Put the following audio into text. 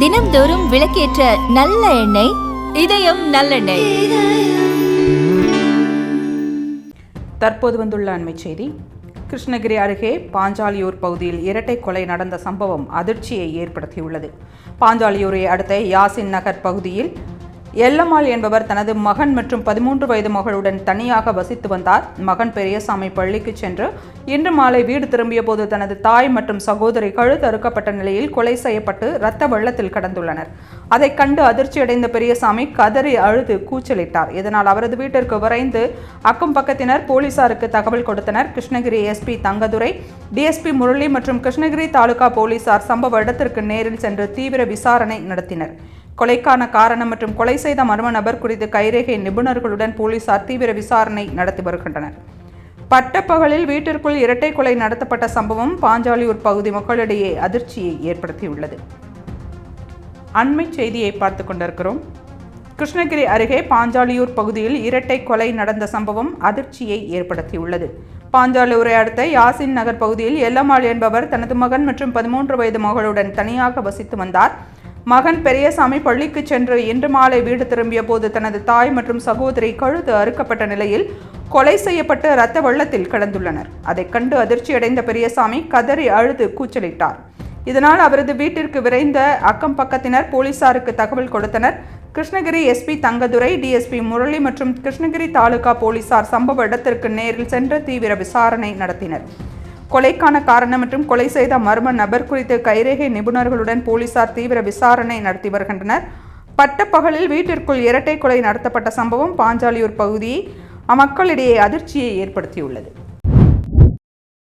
தினம்தோறும் விளக்கேற்ற நல்ல எண்ணெய் இதயம் நல்லெண்ணெய். தற்போது வந்துள்ள அண்மைச் செய்தி. கிருஷ்ணகிரி அருகே பாஞ்சாலியூர் பகுதியில் இரட்டை கொலை நடந்த சம்பவம் அதிர்ச்சியை ஏற்படுத்தியுள்ளது. பாஞ்சாலியூரை அடுத்த யாசின் நகர் பகுதியில் எல்லம்மாள் என்பவர் தனது மகன் மற்றும் பதிமூன்று வயது மகளுடன் தனியாக வசித்து வந்தார். மகன் பெரியசாமி பள்ளிக்கு சென்று இன்று மாலை வீடு திரும்பிய போது தனது தாய் மற்றும் சகோதரி கழுத்து அறுக்கப்பட்ட நிலையில் கொலை செய்யப்பட்டு இரத்த வெள்ளத்தில் கடந்துள்ளனர். அதை கண்டு அதிர்ச்சியடைந்த பெரியசாமி கதறி அழுது கூச்சலிட்டார். இதனால் அவரது வீட்டிற்கு விரைந்து அக்கம் பக்கத்தினர் போலீசாருக்கு தகவல் கொடுத்தனர். கிருஷ்ணகிரி எஸ்பி தங்கதுரை டிஎஸ்பி முரளி மற்றும் கிருஷ்ணகிரி தாலுகா போலீசார் சம்பவ இடத்திற்கு நேரில் சென்று தீவிர விசாரணை நடத்தினர். கொலைக்கான காரணம் மற்றும் கொலை செய்த மர்ம நபர் குறித்து கைரேகை நிபுணர்களுடன் போலீசார் தீவிர விசாரணை நடத்தி வருகின்றனர். பட்டப்பகலில் வீட்டிற்குள் இரட்டை கொலை நடத்தப்பட்ட சம்பவம் பாஞ்சாலியூர் பகுதி மக்களிடையே அதிர்ச்சியை ஏற்படுத்தியுள்ளது. அண்மை செய்தியை பார்த்து கொண்டிருக்கிறோம். கிருஷ்ணகிரி அருகே பாஞ்சாலியூர் பகுதியில் இரட்டை கொலை நடந்த சம்பவம் அதிர்ச்சியை ஏற்படுத்தியுள்ளது. பாஞ்சாலியூரை அடுத்த யாசின் நகர் பகுதியில் எல்லம்மாள் என்பவர் தனது மகன் மற்றும் பதிமூன்று வயது மகளுடன் தனியாக வசித்து வந்தார். மகன் பெரியசாமி பள்ளிக்கு சென்று இன்று மாலை வீடு திரும்பிய போது தனது தாய் மற்றும் சகோதரி கழுத்து அறுக்கப்பட்ட நிலையில் கொலை செய்யப்பட்டு இரத்த வெள்ளத்தில் கிடந்துள்ளனர். அதைக் கண்டு அதிர்ச்சியடைந்த பெரியசாமி கதறி அழுது கூச்சலிட்டார். இதனால் அவரது வீட்டிற்கு விரைந்த அக்கம் பக்கத்தினர் போலீசாருக்கு தகவல் கொடுத்தனர். கிருஷ்ணகிரி எஸ்பி தங்கதுரை டிஎஸ்பி முரளி மற்றும் கிருஷ்ணகிரி தாலுகா போலீசார் சம்பவ இடத்திற்கு நேரில் சென்று தீவிர விசாரணை நடத்தினர். கொலைக்கான காரணம் மற்றும் கொலை செய்த மர்ம நபர் குறித்து கைரேகை நிபுணர்களுடன் போலீசார் தீவிர விசாரணை நடத்தி வருகின்றனர். பட்டப்பகலில் வீட்டிற்குள் இரட்டை கொலை நடத்தப்பட்ட சம்பவம் பாஞ்சாலியூர் பகுதியை மக்களிடையே அதிர்ச்சியை ஏற்படுத்தியுள்ளது.